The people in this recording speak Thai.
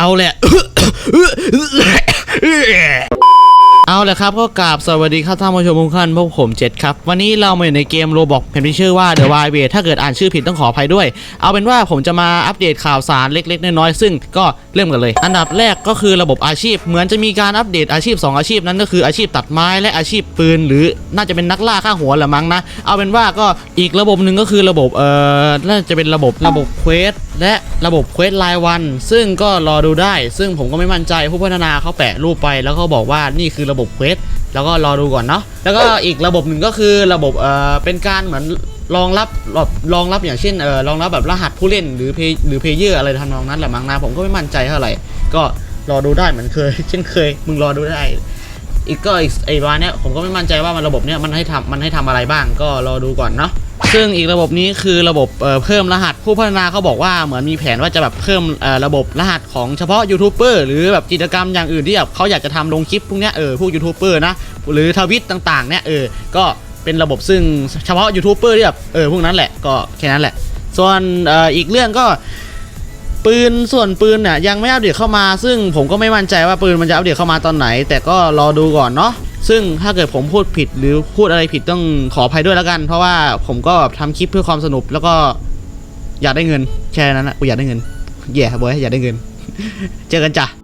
เอาแหละ ละครับก็กราบสวัสดีครับท่านผู้ชมทุกท่านพวกผมเจ็ดครับ วันนี้เรามาอยู่ในเกมโรบอกเพนที่ชื่อว่า The Wild West ถ้าเกิดอ่านชื่อผิดต้องขออภัยด้วย เอาเป็นว่าผมจะมาอัปเดตข่าวสารเล็กๆ น้อยๆซึ่งก็เริ่มกันเลย อันดับแรกก็คือระบบอาชีพ เหมือนจะมีการอัปเดตอาชีพ 2 อาชีพนั้นก็คืออาชีพตัดไม้และอาชีพปืน หรือน่าจะเป็นนักล่าฆ่าหัวแหละมั้งนะ เอาเป็นว่าก็อีกระบบหนึ่งก็คือระบบเอ่อน่าจะเป็นระบบระบบเควสและระบบเควสรายวัน ซึ่งก็รอดูได้ ซึ่งผมก็ไม่มั่นใจผู้พัฒนาเขาแปะรูปไปแล้วก็บอกว่านี่คือระบบเควสแล้วก็รอดูก่อนเนาะแล้วก็อีกระบบหนึ่งก็คือระบบเอ่อเป็นการเหมือนรองรับแบบรองรับอย่างเช่นเอ่อรองรับแบบรหัสผู้เล่นหรือเพหรือเพย์เยอร์อะไรทำนองนั้นแหละมั้งนะผมก็ไม่มั่นใจเท่าไหร่ก็รอดูได้เหมือนเคย เช่นเคย มึงรอดูได้ อีกก็อีกไอ้วานเนี้ยผมก็ไม่มั่นใจว่ามันระบบเนี้ยมันให้ทำมันให้ทำอะไรบ้างก็รอดูก่อนเนาะ ซึ่งอีกระบบนี้คือระบบเพิ่มรหัสผู้พัฒนาเขาบอกว่าเหมือนมีแผนว่าจะแบบเพิ่มระบบรหัสของเฉพาะยูทูบเบอร์หรือแบบกิจกรรมอย่างอื่นที่แบบเขาอยากจะทำลงคลิปพวกเนี้ยเออพวกยูทูบเบอร์นะหรือทวิตต่างๆเนี่ยเออก็เป็นระบบซึ่งเฉพาะยูทูบเบอร์ที่แบบเออพวกนั้นแหละก็แค่นั้นแหละ ส่วนอ่ออีกเรื่องก็ปืนส่วนปืนเนี่ยยังไม่อัปเดตเข้ามา ซึ่งผมก็ไม่มั่นใจว่าปืนมันจะอัปเดตเข้ามาตอนไหน แต่ก็รอดูก่อนเนาะ ซึ่งถ้าเกิดผมพูดผิดหรือพูดอะไรผิดต้องขออภัยด้วยแล้วกัน เพราะว่าผมก็แบบทำคลิปเพื่อความสนุกแล้วก็อยากได้เงินแค่นั้นแหละกูอยากได้เงินแย่บอยอยากได้เงิน เจอกันจ้ะ